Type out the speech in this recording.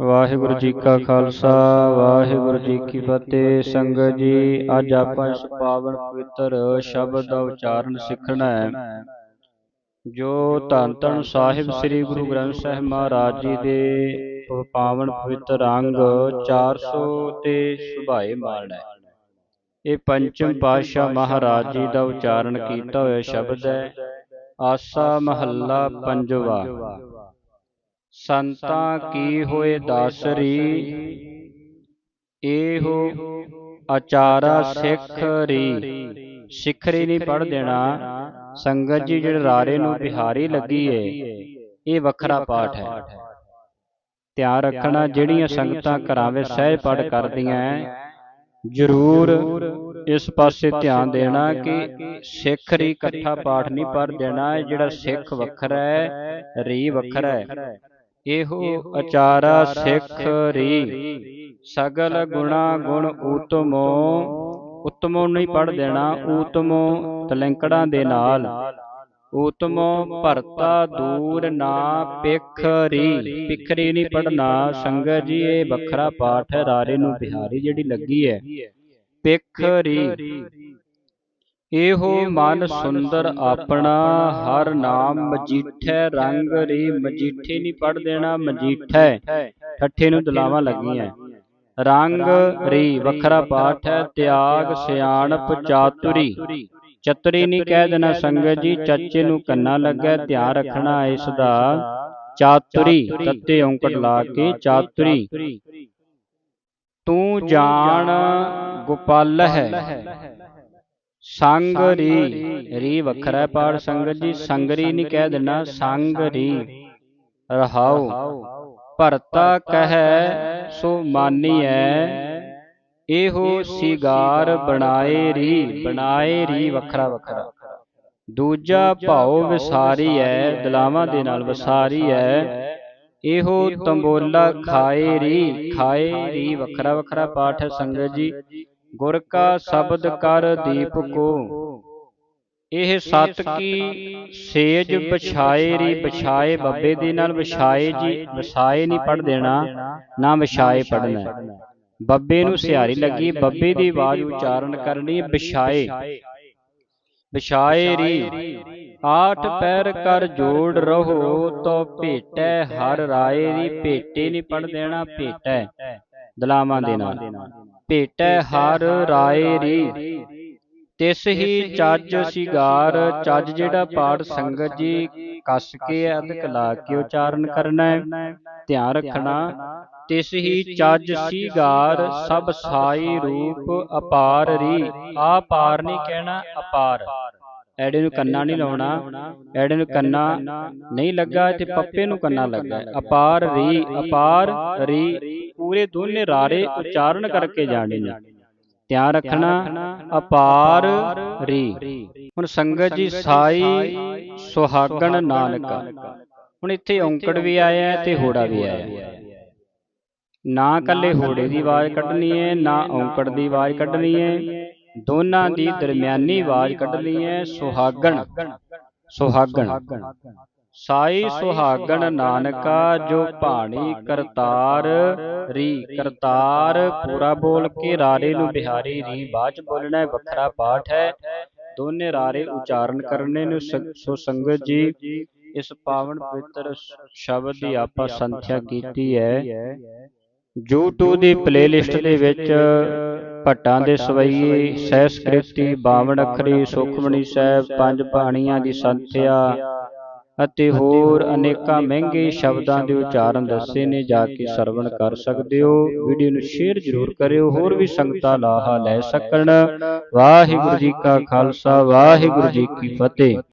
ਵਾਹਿਗੁਰੂ ਜੀ ਕਾ ਖਾਲਸਾ ਵਾਹਿਗੁਰੂ ਜੀ ਕੀ ਫਤਿਹ। ਸੰਗਤ ਜੀ ਅੱਜ ਆਪਾਂ ਇਸ ਪਾਵਨ ਪਵਿੱਤਰ ਸ਼ਬਦ ਦਾ ਉਚਾਰਨ ਸਿੱਖਣਾ ਹੈ। ਜੋ ਧੰਨ ਧੰਨ ਸਾਹਿਬ ਸ੍ਰੀ ਗੁਰੂ ਗ੍ਰੰਥ ਸਾਹਿਬ ਮਹਾਰਾਜ ਜੀ ਦੇ ਪਾਵਨ ਪਵਿੱਤਰ ਅੰਗ 400 ਤੇ ਸੁਭਾਏ ਮਾਣ ਹੈ। ਇਹ ਪੰਚਮ ਪਾਤਸ਼ਾਹ ਮਹਾਰਾਜ ਜੀ ਦਾ ਉਚਾਰਨ ਕੀਤਾ ਹੋਇਆ ਸ਼ਬਦ ਹੈ। ਆਸਾ ਮਹੱਲਾ ਪੰਜਵਾ। ਸੰਤਾਂ ਕੀ ਹੋਏ ਦਾਸਰੀ? ਇਹੋ ਆਚਾਰਾ ਸਿੱਖ ਰੀ ਸਿੱਖਰੀ। ਨਹੀਂ ਪੜ ਦੇਣਾ। ਸੰਗਤ ਜੀ ਜਿਹੜੇ ਰਾਰੇ ਨੂੰ ਬਿਹਾਰੀ ਲੱਗੀ ਏ ਇਹ ਵੱਖਰਾ ਪਾਠ ਹੈ। ਧਿਆਨ ਰੱਖਣਾ ਜਿਹੜੀਆਂ ਸੰਗਤਾਂ ਘਰਾਂ ਵਿੱਚ ਸਹਿਜ ਪਾਠ ਕਰਦੀਆਂ ਜ਼ਰੂਰ ਇਸ ਪਾਸੇ ਧਿਆਨ ਦੇਣਾ ਕਿ ਸਿੱਖ ਰੀ ਇਕੱਠਾ ਪਾਠ ਨਹੀਂ ਪੜ ਦੇਣਾ ਜਿਹੜਾ ਸਿੱਖ ਵੱਖਰਾ ਹੈ ਰੀ ਵੱਖਰਾ ਹੈ। ਇਹੋ ਅਚਾਰਾ ਸਿੱਖ ਰੀ। ਸਗਲ ਗੁਣਾ ਗੁਣ ਊਤਮੋ ਉਤਮੋ ਨਹੀਂ ਪੜ ਦੇਣਾ ਊਤਮੋ ਤਲੰਕੜਾਂ ਦੇ ਨਾਲ। ਊਤਮੋ ਭਰਤਾ ਦੂਰ ਨਾ ਪਿਖਰੀ ਪਿਖਰੀ ਨਹੀਂ ਪੜਨਾ ਸੰਗਤ ਜੀ ਇਹ ਵੱਖਰਾ ਪਾਠ ਹੈ। ਰਾਰੇ ਨੂੰ ਬਿਹਾਰੀ ਜਿਹੜੀ ਲੱਗੀ ਹੈ। ਪਿਖਰੀ ਇਹੋ ਮਨ ਸੁੰਦਰ ਆਪਣਾ ਹਰ ਨਾਮ ਮਜੀਠੈ ਰੰਗ ਰੀ ਮਜੀਠੇ ਨਹੀਂ ਪੜ ਦੇਣਾ ਮਜੀਠੈ। ਠੱਠੇ ਨੂੰ ਦਲਾਵਾਂ ਲੱਗੀਆਂ। ਰੰਗ ਰੀ ਵੱਖਰਾ ਪਾਠ ਹੈ ਤਿਆਗ ਸਿਆਣਪ ਚਾਤੁਰੀ। ਚਤੁਰੀ। ਨਹੀਂ ਕਹਿ ਦੇਣਾ ਸੰਗਤ ਜੀ ਚਾਚੇ ਨੂੰ ਕੰਨਾ ਲੱਗਾ ਧਿਆਨ ਰੱਖਣਾ ਇਸ ਦਾ। ਚਾਤੁਰੀ ਤੱਤੇ ਔਂਕੜ ਲਾ ਕੇ ਚਾਤੁਰੀ। ਤੂੰ ਜਾਣ ਗੋਪਾਲ ਹੈ। ਸੰਗ ਰੀ ਵੱਖਰਾ ਹੈ ਪਾਠ ਸੰਗਤ ਜੀ ਸੰਗਰੀ ਨਹੀਂ ਕਹਿ ਦੇਣਾ ਸੰਗ ਰੀ ਰਹਾਉ। ਭਰਤਾ ਕਹੈ ਸੋ ਮਾਨੀਐ। ਇਹੋ ਸਿਗਾਰ ਬਣਾਏ ਰੀ ਬਣਾਏ ਰੀ ਵੱਖਰਾ ਵੱਖਰਾ। ਦੂਜਾ ਭਾਉ ਵਿਸਾਰੀ ਹੈ ਦਲਾਵਾਂ ਦੇ ਨਾਲ ਵਿਸਾਰੀ ਹੈ ਇਹੋ ਤੰਬੋਲਾ ਖਾਏ ਰੀ ਖਾਏ ਰੀ ਵੱਖਰਾ ਵੱਖਰਾ ਪਾਠ ਹੈ ਸੰਗਤ ਜੀ। ਗੁਰ ਕਾ ਸ਼ਬਦ ਕਰ ਦੀਪ ਕੋ ਇਹ ਸਤ ਕੀ ਸੇਜ ਵਿਛਾਏ ਰੀ ਵਿਛਾਏ ਬੱਬੇ ਦੇ ਨਾਲ ਵਿਛਾਏ ਜੀ ਵਿਛਾਏ ਨਹੀਂ ਪੜ ਦੇਣਾ ਨਾ ਵਿਛਾਏ ਪੜਨਾ ਬੱਬੇ ਨੂੰ ਸਿਹਾਰੀ ਲੱਗੀ ਬੱਬੇ ਦੀ ਆਵਾਜ਼ ਉਚਾਰਨ ਕਰਨੀ ਵਿਛਾਏ। ਵਿਛਾਏ। ਰੀ। ਆਠ ਪੈਰ ਕਰ ਜੋੜ ਰਹੋ ਤੋ ਭੇਟੈ ਹਰ ਰਾਏ ਰੀ ਭੇਟੇ ਨਹੀਂ ਪੜ ਦੇਣਾ ਭੇਟੈ। ਦਲਾਵਾਂ ਦੇ ਨਾਲ। ਭੇਟੈ ਹਰ ਰਾਏ ਰੀ। ਤਿਸ ਹੀ ਚੱਜ ਸਿਗਾਰ ਚੱਜ ਜਿਹੜਾ ਪਾਠ ਸੰਗਤ ਜੀ ਕੱਸ ਕੇ ਅਧਿਕ ਲਾ ਕੇ ਉਚਾਰਨ ਕਰਨਾ। ਹੈ ਧਿਆਨ ਰੱਖਣਾ ਤਿਸ ਹੀ ਚੱਜ ਸਿਗਾਰ ਸਭ ਸਾਈ ਰੂਪ ਅਪਾਰ ਰੀ। ਆ ਪਾਰ ਨਹੀਂ ਕਹਿਣਾ ਅਪਾਰ। ਐੜੇ ਨੂੰ ਕੰਨਾ ਨਹੀਂ ਲਾਉਣਾ ਐੜੇ ਨੂੰ ਕੰਨਾ ਨਹੀਂ ਲੱਗਾ ਤੇ ਪੱਪੇ ਨੂੰ ਕੰਨਾ ਲੱਗਾ। ਅਪਾਰ ਰੀ ਅਪਾਰ ਰੀ ਪੂਰੇ ਦੋਨੇ ਰਾਰੇ ਉਚਾਰਨ ਕਰਕੇ ਜਾਣੇ ਨੇ ਧਿਆਨ ਰੱਖਣਾ ਅਪਾਰ ਰੀ। ਹੁਣ ਸੰਗਤ ਜੀ ਸਾਈ ਸੁਹਾਗਣ ਨਾਨਕਾ। ਹੁਣ ਇੱਥੇ ਔਂਕੜ ਵੀ ਆਇਆ ਤੇ ਹੋੜਾ ਵੀ ਆਇਆ। ਨਾ ਕੱਲੇ ਹੋੜੇ ਦੀ ਆਵਾਜ਼ ਕੱਢਣੀ ਹੈ ਨਾ ਔਂਕੜ ਦੀ ਆਵਾਜ਼ ਕੱਢਣੀ ਹੈ। ਦੋਨਾਂ ਦੀ ਦਰਮਿਆਨੀ ਆਵਾਜ਼ ਕੱਢਣੀ ਹੈ ਸੁਹਾਗਣ। ਸੁਹਾਗਣ। ਸਾਈ ਸੁਹਾਗਣ ਨਾਨਕਾ ਜੋ ਭਾਣੀ ਕਰਤਾਰ ਰੀ ਕਰਤਾਰ ਪੂਰਾ ਬੋਲ ਕੇ ਰਾਰੇ ਨੂੰ ਬਿਹਾਰੀ ਰੀ ਬਾਅਦ ਚ ਬੋਲਣਾ ਹੈ ਵੱਖਰਾ ਪਾਠ ਹੈ। ਦੋਨੇ ਰਾਰੇ ਉਚਾਰਨ ਕਰਨੇ ਨੇ ਸ- ਸੰਗਤ ਜੀ ਇਸ ਪਾਵਨ ਪਵਿੱਤਰ ਸ਼ਬਦ ਦੀ ਆਪਾਂ ਸੰਥਿਆ ਕੀਤੀ ਹੈ। YouTube ਦੀ ਪਲੇਲਿਸਟ ਦੇ ਵਿੱਚ ਭੱਟਾਂ ਦੇ ਸਵਈਏ ਸਹਿਸਕ੍ਰਿਤੀ 52 ਅੱਖਰੀ ਸੁਖਮਣੀ ਸਾਹਿਬ, ਪੰਜ ਬਾਣੀਆਂ ਦੀ ਸੰਥਿਆ ਅਤੇ ਹੋਰ ਅਨੇਕਾਂ ਮਹਿੰਗੇ ਸ਼ਬਦਾਂ ਦੇ ਉਚਾਰਨ ਦੱਸੇ ਨੇ ਜਾ ਕੇ ਸਰਵਣ ਕਰ ਸਕਦੇ ਹੋ। ਵੀਡੀਓ ਨੂੰ ਸ਼ੇਅਰ ਜ਼ਰੂਰ ਕਰਿਓ, ਹੋਰ ਵੀ ਸੰਗਤਾਂ ਲਾਹਾ ਲੈ ਸਕਣ। ਵਾਹਿਗੁਰੂ ਜੀ ਕਾ ਖਾਲਸਾ, ਵਾਹਿਗੁਰੂ ਜੀ ਕੀ ਫਤਿਹ।